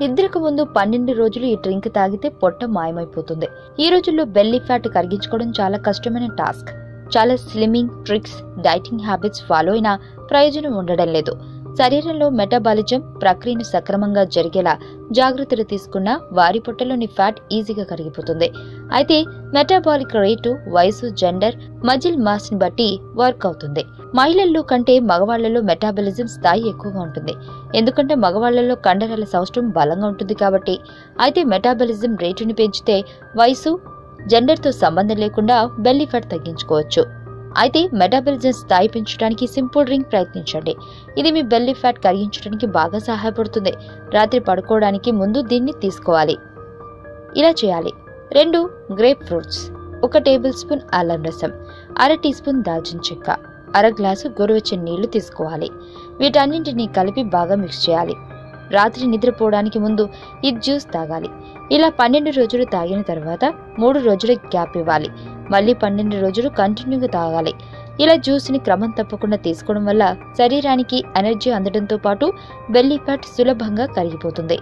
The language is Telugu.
నిద్రకు ముందు పన్నెండు రోజులు ఈ డ్రింక్ తాగితే పొట్ట మాయమైపోతుంది. ఈ రోజుల్లో బెల్లీ ఫ్యాట్ కరిగించుకోవడం చాలా కష్టమైన టాస్క్. చాలా slimming tricks dieting habits follow అయినా ప్రయోజనం ఉండడం లేదు. శరీరంలో మెటాబాలిజం ప్రక్రియను సక్రమంగా జరిగేలా జాగ్రత్తలు తీసుకున్న వారి పొట్టలోని ఫ్యాట్ ఈజీగా కరిగిపోతుంది. అయితే మెటాబాలిక్ రేటు వయసు జెండర్ మజిల్ మాస్ని బట్టి వర్క్ అవుతుంది. మహిళల్లో కంటే మగవాళ్ళలో మెటాబాలిజం స్థాయి ఎక్కువగా ఉంటుంది. ఎందుకంటే మగవాళ్ళలో కండరాల సౌష్టం బలంగా ఉంటుంది కాబట్టి. అయితే మెటాబాలిజం రేటుని పెంచితే వయసు జెండర్తో సంబంధం లేకుండా బెల్లీ ఫ్యాట్ తగ్గించుకోవచ్చు. అయితే మెటాబాలిజం స్థాయి పెంచడానికి సింపుల్ డ్రింక్ ప్రయత్నించండి. ఇది మీ బెల్లీ ఫ్యాట్ కరిగించడానికి బాగా సహాయపడుతుంది. రాత్రి పడుకోవడానికి ముందు దీన్ని తీసుకోవాలి. ఇలా చేయాలి. రెండు గ్రేప్ ఫ్రూట్స్ ఒక టేబుల్ స్పూన్ అల్లం రసం అర టీ స్పూన్ దాల్చిన చెక్క అర గ్లాసు గోరువెచ్చని నీళ్ళు తీసుకోవాలి. వీటన్నింటినీ కలిపి బాగా మిక్స్ చేయాలి. రాత్రి నిద్రపోవడానికి ముందు ఈ జ్యూస్ తాగాలి. ఇలా పన్నెండు రోజులు తాగిన తర్వాత మూడు రోజుల గ్యాప్ ఇవ్వాలి. మళ్ళీ పన్నెండు రోజులు కంటిన్యూగా తాగాలి. ఇలా జ్యూస్ని క్రమం తప్పకుండా తీసుకోవడం వల్ల శరీరానికి ఎనర్జీ అందడంతో పాటు బెల్లీ ఫ్యాట్ సులభంగా కరిగిపోతుంది.